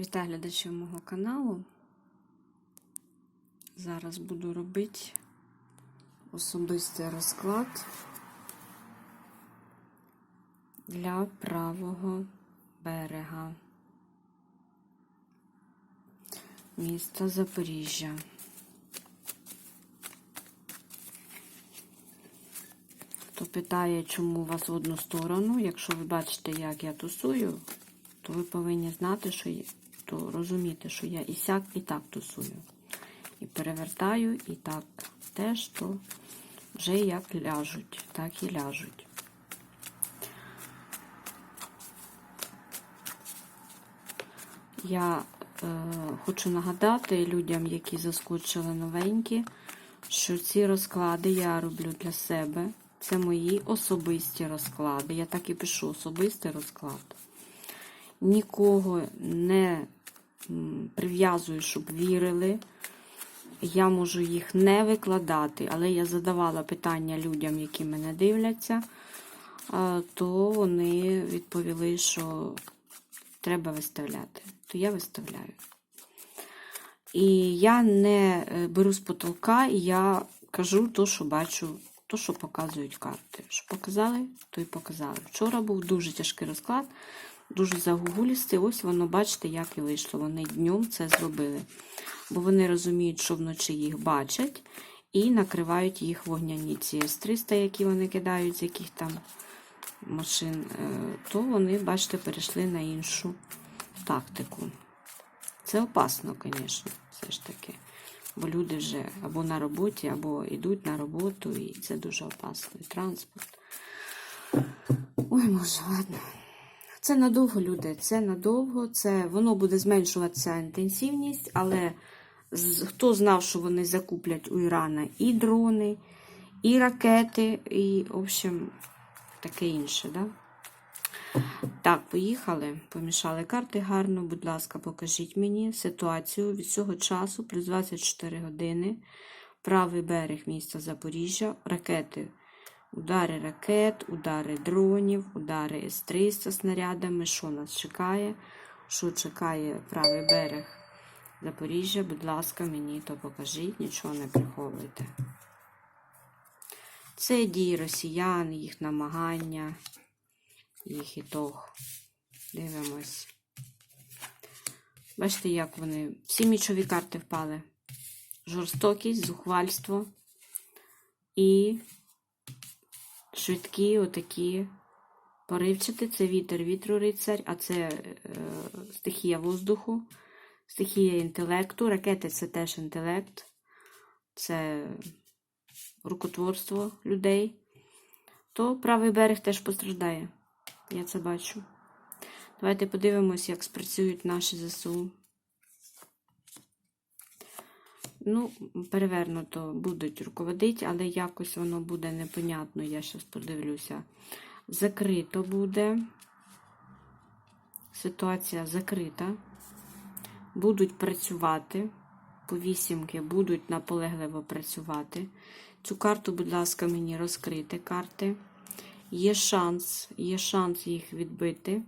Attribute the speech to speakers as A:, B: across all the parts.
A: Вітаю глядачів мого каналу. Зараз буду робити особистий розклад для правого берега міста Запоріжжя. Хто питає, чому у вас в одну сторону, якщо ви бачите, як я тусую, то ви повинні знати, що є, то розуміти, що я і сяк, і так тусую. І перевертаю, і так теж, то вже як ляжуть, так і ляжуть. Я е, хочу нагадати людям, які заскочили новенькі, що ці розклади я роблю для себе. Це мої особисті розклади. Я так і пишу особистий розклад. Нікого не прив'язую, щоб вірили. Я можу їх не викладати, але я задавала питання людям, які мене дивляться, то вони відповіли, що треба виставляти. То я виставляю. І я не е, беру з потолка, я кажу то, що бачу, то, що показують карти. Що показали, то й показали. Вчора був дуже тяжкий розклад, дуже загугулістий. Ось воно, бачите, як і вийшло. Вони днем це зробили. Бо вони розуміють, що вночі їх бачать, і накривають їх вогняні ці С-300, які вони кидають, з яких там машин, е, то вони, бачите, перейшли на іншу тактику. Це опасно, звісно, все ж таки. Бо люди вже або на роботі, або йдуть на роботу, і це дуже опасно. І транспорт. Ой, може, ладно. Це надовго, люди, це надовго, це воно буде зменшуватися інтенсивність, але хто знав, що вони закуплять у Ірана і дрони, і ракети, і, в общем, таке інше, да? Так, поїхали. Помішали карти гарно. Будь ласка, покажіть мені ситуацію від цього часу, плюс 24 години. Правий берег міста Запоріжжя, ракети. Удари ракет, удари дронів, удари С-300 снарядами. Що нас чекає? Що чекає правий берег Запоріжжя? Будь ласка, мені то покажіть, нічого не приховуйте. Це дії росіян, їх намагання їх ітог. Дивимось. Бачите, як вони. Всі мічові карти впали. Жорстокість, зухвальство і швидкі, отакі поривчати. Це вітер, вітру рицарь, а це е, стихія воздуху, стихія інтелекту. Ракети це теж інтелект, це рукотворство людей. То правий берег теж постраждає. Я це бачу. Давайте подивимось, як спрацюють наші ЗСУ. Ну, перевернуто будуть руководити, але якось воно буде непонятно. Я зараз подивлюся. Закрито буде. Ситуація закрита. Будуть працювати. По вісімки будуть наполегливо працювати. Цю карту, будь ласка, мені розкрити карти. Є шанс, є шанс їх відбити.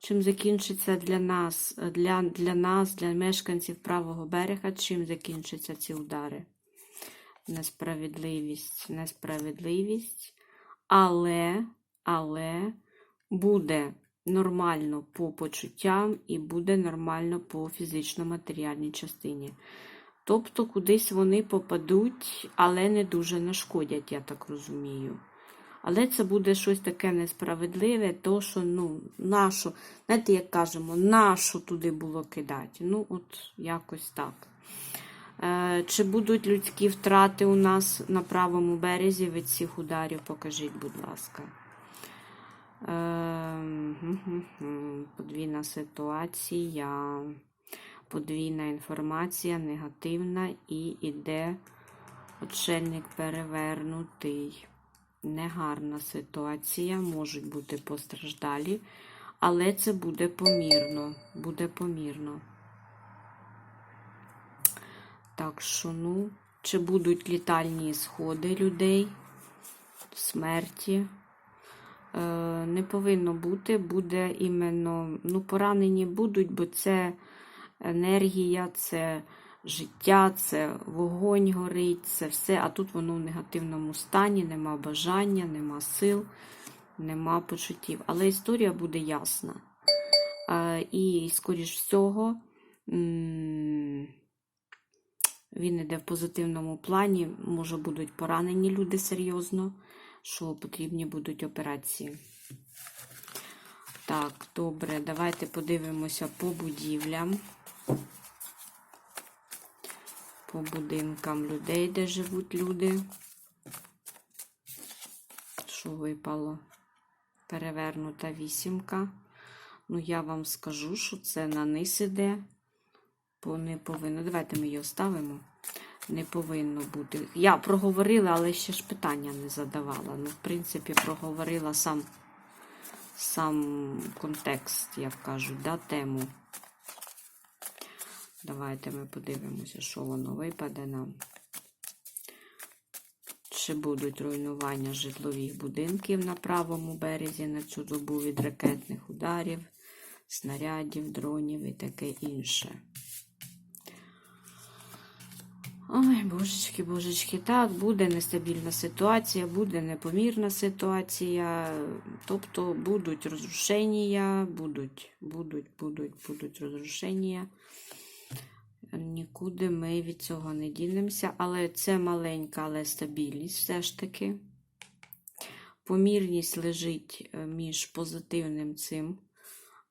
A: Чим закінчиться для нас, для, для нас, для мешканців правого берега, чим закінчаться ці удари? Несправедливість, несправедливість. Але, але буде нормально по почуттям і буде нормально по фізично-матеріальній частині. Тобто кудись вони попадуть, але не дуже нашкодять, я так розумію. Але це буде щось таке несправедливе, то що, ну, нашу, знаєте, як кажемо, нашу туди було кидати. Ну, от якось так. Е, чи будуть людські втрати у нас на правому березі від цих ударів? Покажіть, будь ласка. Е. Подвійна ситуація, подвійна інформація, негативна, і іде очельник перевернутий негарна ситуація, можуть бути постраждалі, але це буде помірно. Буде помірно. Так що, ну, чи будуть літальні сходи людей, смерті? е, не повинно бути. Буде іменно, ну, поранені будуть, бо це енергія, це життя, це вогонь горить, це все. А тут воно в негативному стані, нема бажання, нема сил, нема почуттів. Але історія буде ясна. Е, І, скоріш всього, він іде в позитивному плані. Може, будуть поранені люди серйозно, що потрібні будуть операції. Так, добре, давайте подивимося по будівлям, по будинкам людей, де живуть люди. Що випало? Перевернута вісімка. Ну, я вам скажу, що це на низ іде. Бо не повинно. Давайте ми її оставимо. Не повинно бути. Я проговорила, але ще ж питання не задавала. Ну, в принципі, проговорила сам, сам контекст, як кажуть, да, тему. Давайте ми подивимося, що воно випаде нам. Чи будуть руйнування житлових будинків на правому березі на цю добу від ракетних ударів, снарядів, дронів і таке інше. Ой, божечки, божечки, так, буде нестабільна ситуація, буде непомірна ситуація. Тобто будуть розрушення, будуть, будуть, будуть, будуть розрушення. Нікуди ми від цього не дінемося, але це маленька, але стабільність все ж таки. Помірність лежить е, між позитивним цим.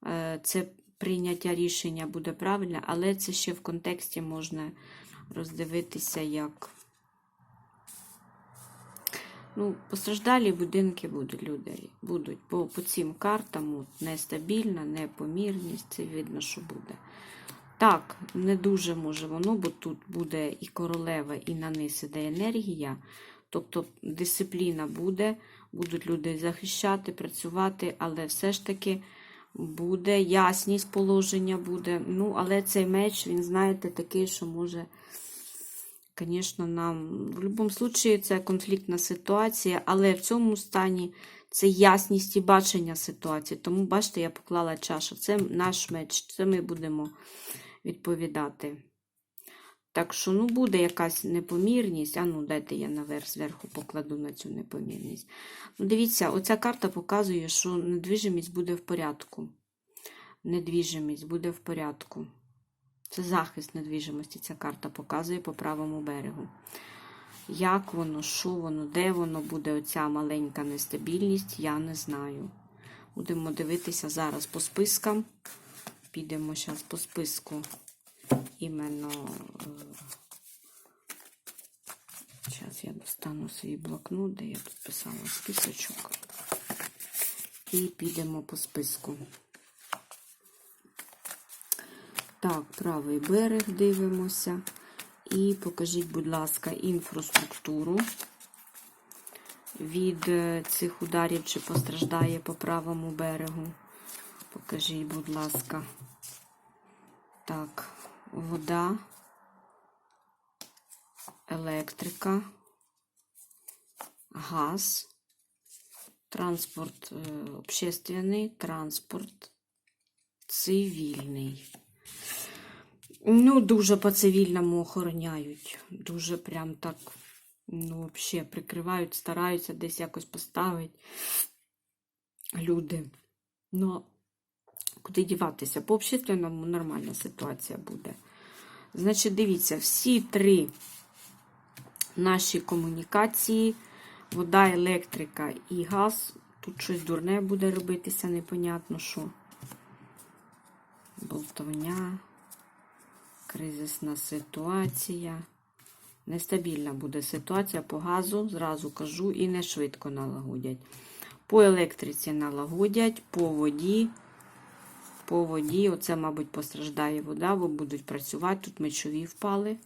A: Е, Це прийняття рішення буде правильне, але це ще в контексті можна роздивитися, як. Ну, постраждалі будинки будуть люди. Будуть. Бо по цим картам от, нестабільна, непомірність, це видно, що буде. Так, не дуже може воно, бо тут буде і королева, і на низ іде енергія. Тобто дисципліна буде, будуть люди захищати, працювати, але все ж таки буде ясність положення буде. Ну, але цей меч, він, знаєте, такий, що може, звісно, нам. В будь-якому випадку це конфліктна ситуація, але в цьому стані це ясність і бачення ситуації. Тому, бачите, я поклала чашу. Це наш меч, це ми будемо відповідати. Так що, ну, буде якась непомірність. А ну, дайте я наверх зверху покладу на цю непомірність. Ну, дивіться, оця карта показує, що недвіжимість буде в порядку. Недвіжимість буде в порядку. Це захист недвіжимості. Ця карта показує по правому берегу. Як воно, що воно, де воно буде, оця маленька нестабільність, я не знаю. Будемо дивитися зараз по спискам. Підемо зараз по списку іменно. Зараз я достану свій блокнот, де я тут писала списочок. І підемо по списку. Так, правий берег дивимося. І покажіть, будь ласка, інфраструктуру від е, цих ударів, чи постраждає по правому берегу. Покажіть, будь ласка. Так, вода, електрика, газ, транспорт е, общественний, транспорт цивільний. Ну, дуже по цивільному охороняють. Дуже прям так, ну, взагалі, прикривають, стараються десь якось поставити люди. Ну, куди діватися? По общественному нормальна ситуація буде. Значить, дивіться, всі три наші комунікації, вода, електрика і газ. Тут щось дурне буде робитися, непонятно що. Болтовня, кризисна ситуація. Нестабільна буде ситуація по газу, зразу кажу, і не швидко налагодять. По електриці налагодять, по воді. По воді, оце, мабуть, постраждає вода, бо будуть працювати. Тут мечові впали.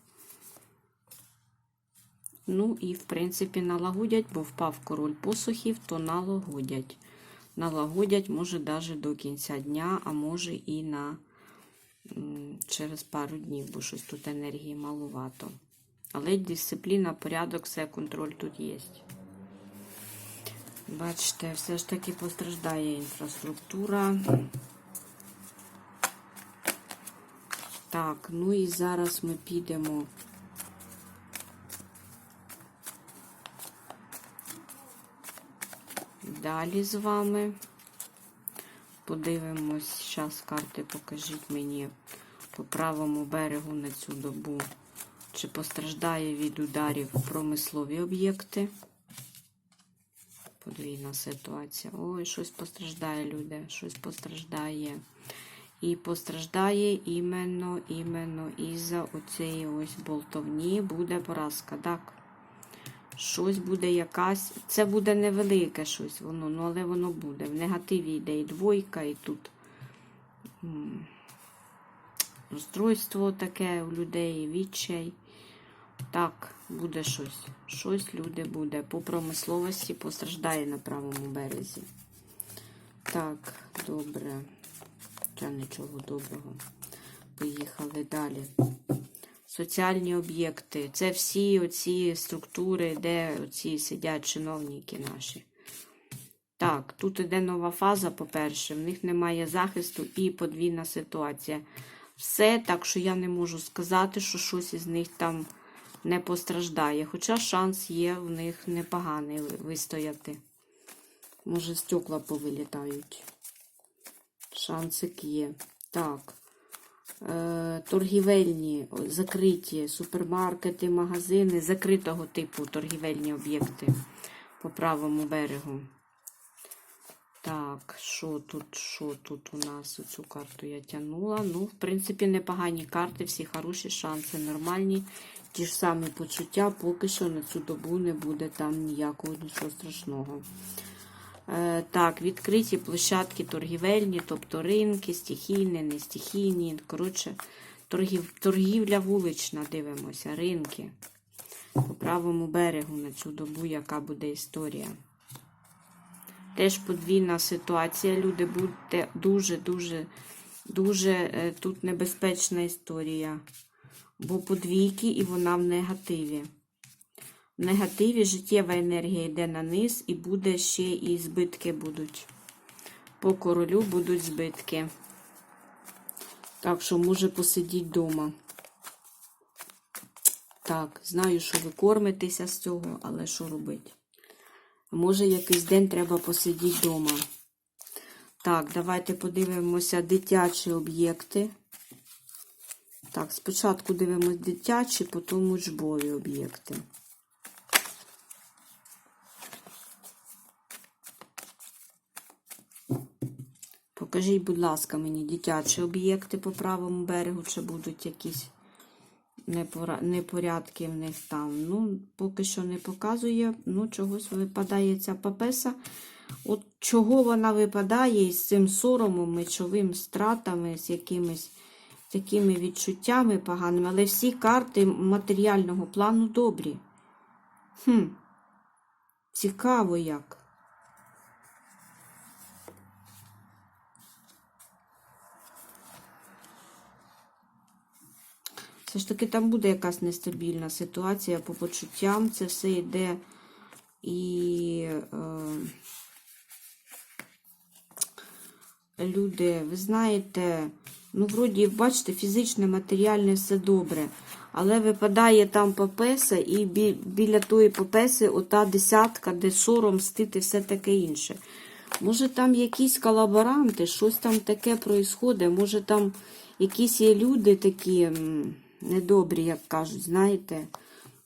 A: Ну, і, в принципі, налагодять, бо впав король посухів, то налагодять. Налагодять, може, навіть до кінця дня, а може і на через пару днів, бо щось тут енергії малувато. Але дисципліна, порядок, все, контроль тут є. Бачите, все ж таки постраждає інфраструктура. Так, ну і зараз ми підемо. Далі з вами. Подивимось, зараз карти покажіть мені по правому берегу на цю добу. Чи постраждає від ударів промислові об'єкти? Подвійна ситуація. Ой, щось постраждає, люди, щось постраждає. І постраждає іменно, іменно із-за оцієї ось болтовні буде поразка. Так. Щось буде якась. Це буде невелике щось, воно, ну але воно буде. В негативі йде і двойка, і тут розстройство таке у людей, відчай. Так, буде щось. Щось люди буде. По промисловості постраждає на правому березі. Так, добре. Та нічого доброго. Поїхали далі. Соціальні об'єкти. Це всі оці структури, де оці сидять чиновники наші. Так, тут іде нова фаза, по-перше, в них немає захисту і подвійна ситуація. Все так, що я не можу сказати, що щось із них там не постраждає. Хоча шанс є в них непоганий вистояти. Може, стекла повилітають. Шансик є. Так. Е, торгівельні, закриті супермаркети, магазини, закритого типу торгівельні об'єкти по правому берегу. Так, що тут, що тут у нас? Цю карту я тягнула. Ну, в принципі, непогані карти, всі хороші шанси, нормальні. Ті ж самі почуття, поки що на цю добу не буде там ніякого нічого страшного. Е, Так, відкриті площадки торгівельні, тобто ринки, стихійні, не стихійні. Коротше, торгів, торгівля вулична, дивимося, ринки. По правому берегу на цю добу, яка буде історія. Теж подвійна ситуація. Люди, будьте дуже-дуже дуже е, тут небезпечна історія. Бо подвійки і вона в негативі. Негативі життєва енергія йде на низ і буде ще і збитки будуть. По королю будуть збитки. Так що може посидіть вдома. Так, знаю, що ви кормитеся з цього, але що робити? Може, якийсь день треба посидіти вдома. Так, давайте подивимося дитячі об'єкти. Так, спочатку дивимось дитячі, потім учбові об'єкти. Покажіть, будь ласка, мені дитячі об'єкти по правому берегу, чи будуть якісь непорядки в них там. Ну, поки що не показує. Ну, чогось випадає ця папеса. От чого вона випадає із цим соромом, мечовим стратами, з якимись такими відчуттями поганими, але всі карти матеріального плану добрі. Хм, цікаво як. Все ж таки там буде якась нестабільна ситуація по почуттям. Це все йде і е, люди, ви знаєте, ну, вроді, бачите, фізичне, матеріальне все добре. Але випадає там попеса, і бі, біля тої попеси ота десятка, де сором, стити, все таке інше. Може, там якісь колаборанти, щось там таке проїсходить, може там якісь є люди такі недобрі, як кажуть, знаєте,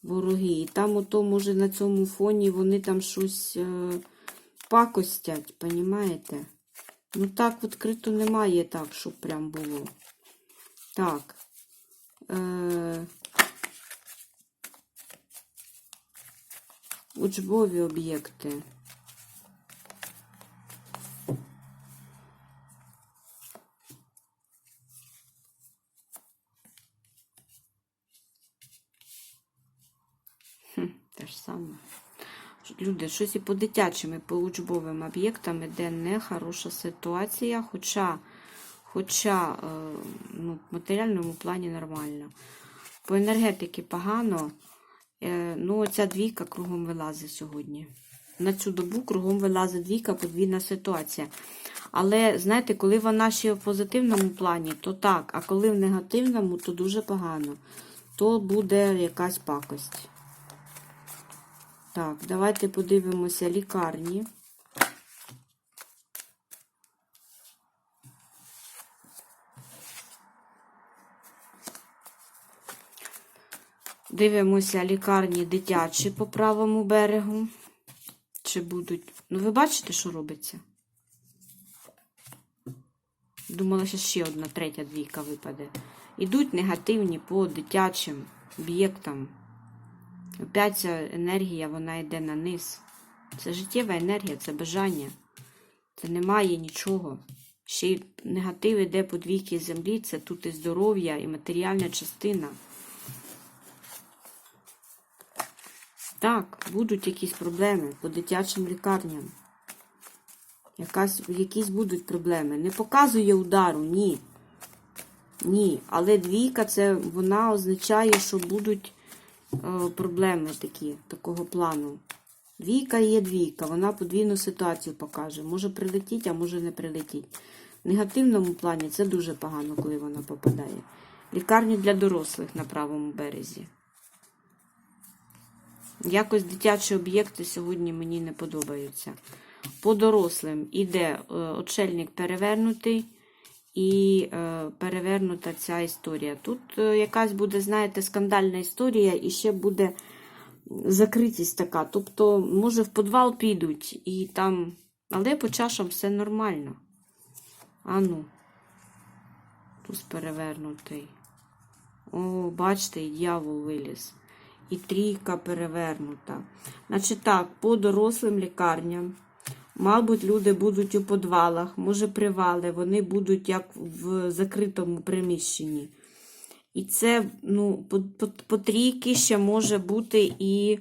A: вороги. І там ото, може, на цьому фоні вони там щось е, пакостять, понімаєте? Ну так відкрито немає так, щоб прям було. Так. Е, учбові об'єкти. Те ж саме. Люди, щось і по дитячим, і по учбовим об'єктам іде нехороша ситуація, хоча, хоча е, ну, в матеріальному плані нормально. По енергетики погано. Е, ну, оця двійка кругом вилазить сьогодні. на цю добу кругом вилазить двійка, подвійна ситуація. Але, знаєте, коли вона ще в позитивному плані, то так, а коли в негативному, то дуже погано. То буде якась пакость. Так, давайте подивимося лікарні. Дивимося лікарні дитячі по правому берегу. Чи будуть. Ну, ви бачите, що робиться? Думала, що ще одна третя двійка випаде. Ідуть негативні по дитячим об'єктам. Опять ця енергія, вона йде на низ. Це життєва енергія, це бажання. Це немає нічого. Ще й негатив іде по двійки землі, це тут і здоров'я, і матеріальна частина. Так, будуть якісь проблеми по дитячим лікарням. Якась, якісь будуть проблеми. Не показує удару, ні. Ні. Але двійка це вона означає, що будуть проблеми такі, такого плану. Двійка є двійка, вона подвійну ситуацію покаже. Може прилетіть, а може не прилетіть. В негативному плані це дуже погано, коли вона попадає. Лікарні для дорослих на правому березі. Якось дитячі об'єкти сьогодні мені не подобаються. По дорослим іде е, очельник перевернутий і е, перевернута ця історія. Тут е, якась буде, знаєте, скандальна історія і ще буде закритість така. Тобто, може, в підвал підуть і там. Але по чашам все нормально. А ну, туз перевернутий. О, бачите, і дьявол виліз і трійка перевернута. Значить так, по дорослим лікарням, мабуть, люди будуть у подвалах, може, привали, вони будуть як в закритому приміщенні. І це, ну, по, ще може бути і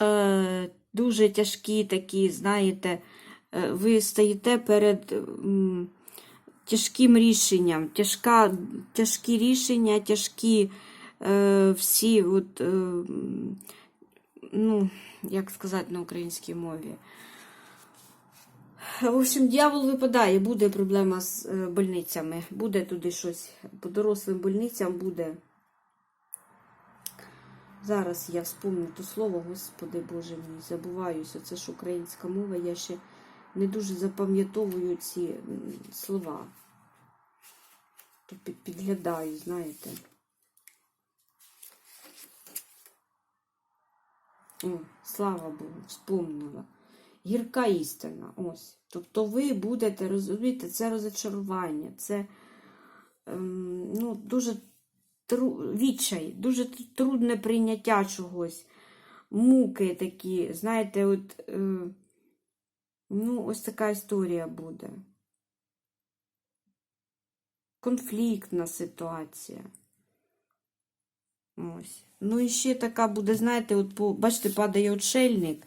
A: е, дуже тяжкі такі, знаєте, е, ви стоїте перед. М, Тяжким рішенням, тяжка, тяжкі рішення, тяжкі е, всі, от, е, ну, як сказати на українській мові. В общем, дьявол випадає, буде проблема з е, больницями. Буде туди щось. По дорослим больницям буде. Зараз я вспомню то слово, Господи Боже мій, забуваюся. Це ж українська мова, я ще не дуже запам'ятовую ці слова. То підглядаю, знаєте. О, слава Богу, вспомнила. Гірка істина. Ось. Тобто ви будете розумієте, це розочарування, це ем, ну, дуже тру, відчай, дуже трудне прийняття чогось, муки такі. Знаєте, от, е, ну, ось така історія буде. Конфліктна ситуація. Ось. Ну і ще така буде, знаєте, от по, бачите, падає отшельник.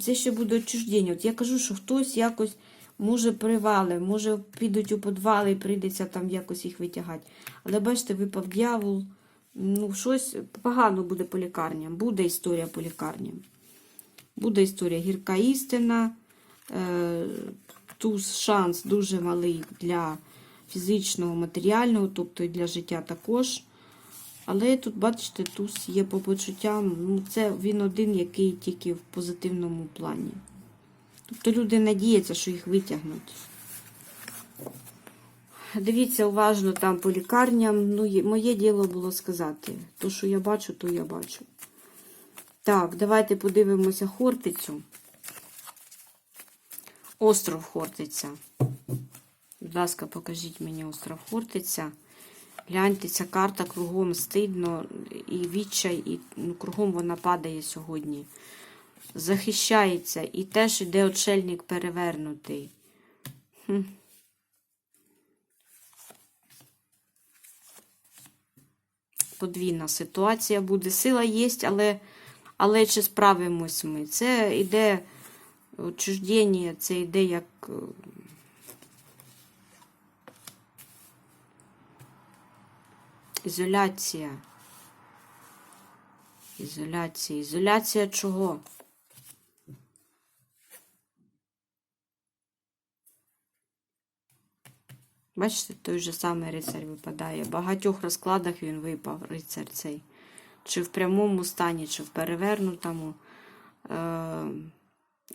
A: Це ще буде отчуждення. От я кажу, що хтось якось може привали, може підуть у підвали і прийдеться там якось їх витягати. Але бачите, випав дьявол. Ну, щось погано буде по лікарням. Буде історія по лікарням. Буде історія гірка істина. Е, туз шанс дуже малий для фізичного, матеріального, тобто і для життя також. Але тут, бачите, туз є по почуттям. Ну, це він один, який тільки в позитивному плані. Тобто люди надіються, що їх витягнуть. Дивіться уважно там по лікарням. Ну, моє діло було сказати. То, що я бачу, то я бачу. Так, давайте подивимося Хортицю. Остров Хортиця. Будь ласка, покажіть мені остров Хортиця. Гляньте, ця карта кругом стидно і відчай, і ну, кругом вона падає сьогодні. Захищається. І теж іде отшельник перевернутий. Хм. Подвійна ситуація буде. Сила є, але, але чи справимось ми? Це йде отчуждення, це йде як. Ізоляція. Ізоляція. Ізоляція чого? Бачите, той же самий рицарь випадає. В багатьох розкладах він випав рицар цей. Чи в прямому стані, чи в перевернутому. Е,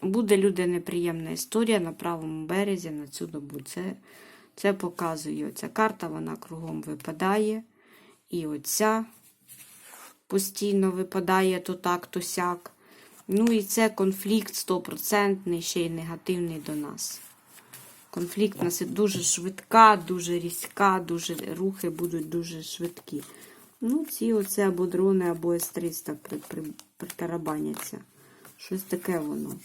A: буде люди неприємна історія на правому березі на цю добу. Це це показує. Ця карта вона кругом випадає. І оця постійно випадає то так, то сяк. Ну і це конфлікт стопроцентний, ще й негативний до нас. Конфлікт нас дуже швидка, дуже різка, дуже рухи будуть дуже швидкі. Ну, ці оце або дрони, або С-300 при, при, притарабаняться. Щось таке воно.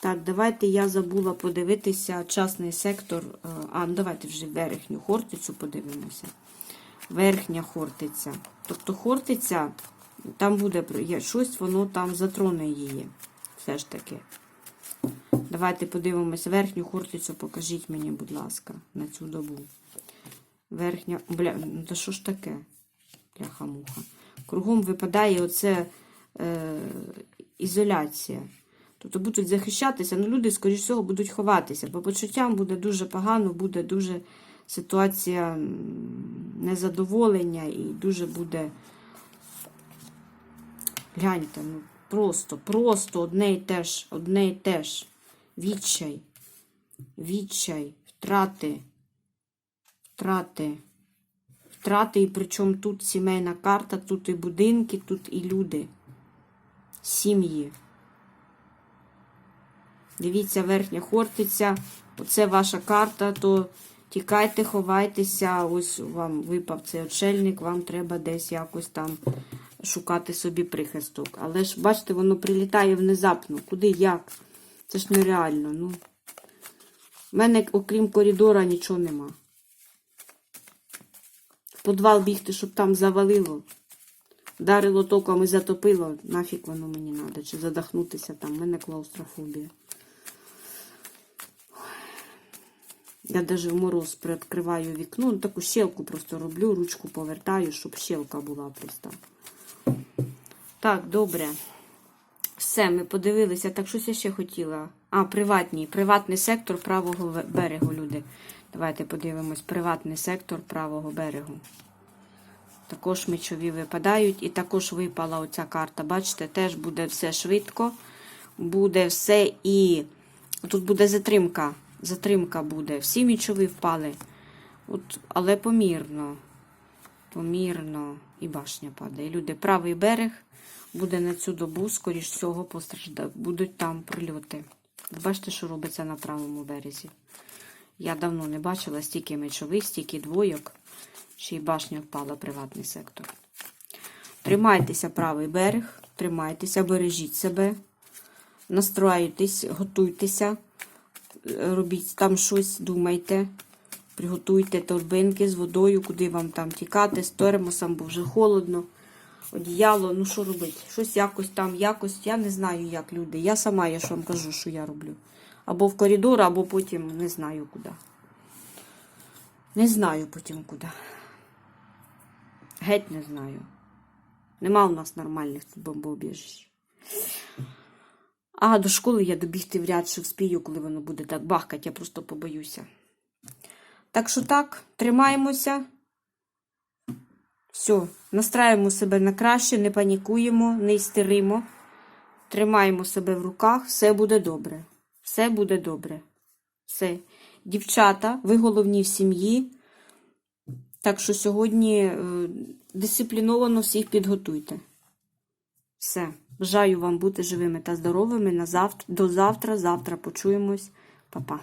A: Так, давайте я забула подивитися частний сектор. е, А, ну давайте вже верхню хортицю подивимося. Верхня хортиця. Тобто хортиця, там буде щось, воно там затроне її. Все ж таки. Давайте подивимось верхню хортицю, покажіть мені, будь ласка, на цю добу. Верхня. Бля, ну та що ж таке? Бляха-муха. Кругом випадає оце е, ізоляція. Тобто будуть захищатися, ну люди, скоріш всього, будуть ховатися. По почуттям буде дуже погано, буде дуже ситуація незадоволення і дуже буде. Гляньте, ну просто, просто одне і те ж, одне і те ж. Відчай, відчай, втрати, втрати, втрати, і причому тут сімейна карта, тут і будинки, тут і люди, сім'ї. Дивіться, верхня хортиця, оце ваша карта, то тікайте, ховайтеся, ось вам випав цей очельник, вам треба десь якось там шукати собі прихисток. Але ж, бачите, воно прилітає внезапно. Куди, як? Це ж нереально. ну. У мене, окрім коридора, нічого нема. В підвал бігти, щоб там завалило. Дарило током і затопило. Нафіг воно мені треба. Чи задохнутися там. У мене клаустрофобія. Я навіть в мороз приоткриваю вікно, ну, таку щелку просто роблю, ручку повертаю, щоб щелка була просто. Так, добре. Все, ми подивилися. Так, щось я ще хотіла. А, приватні. Приватний сектор правого берегу, люди. Давайте подивимось. Приватний сектор правого берегу. Також мечові випадають. І також випала оця карта. Бачите, теж буде все швидко. Буде все і. Тут буде затримка. Затримка буде. Всі мічові впали. От, але помірно. Помірно. І башня падає. Люди, правий берег буде на цю добу, скоріш всього, постраждати. Будуть там прильоти. Бачите, що робиться на правому березі. Я давно не бачила стільки мечових, стільки двойок. Ще й башня впала приватний сектор. Тримайтеся правий берег, тримайтеся, бережіть себе, настроюйтесь, готуйтеся, робіть там щось, думайте. Приготуйте торбинки з водою, куди вам там тікати, з термосом, бо вже холодно. Одіяло, ну що робити? Щось якось там, якось, я не знаю, як люди. Я сама, я ж вам кажу, що я роблю. Або в коридор, або потім не знаю куди. Не знаю потім куди. Геть не знаю. Нема у нас нормальних бомбоубіжищ. А до школи я добігти вряд чи вспію, коли воно буде так бахкати, я просто побоюся. Так що так, тримаємося. Все, настраюємо себе на краще, не панікуємо, не істеримо. Тримаємо себе в руках, все буде добре. Все буде добре. Все. Дівчата, ви головні в сім'ї. Так що сьогодні е, дисципліновано всіх підготуйте. Все. Бажаю вам бути живими та здоровими. На завтра, до завтра. Завтра почуємось. Па-па.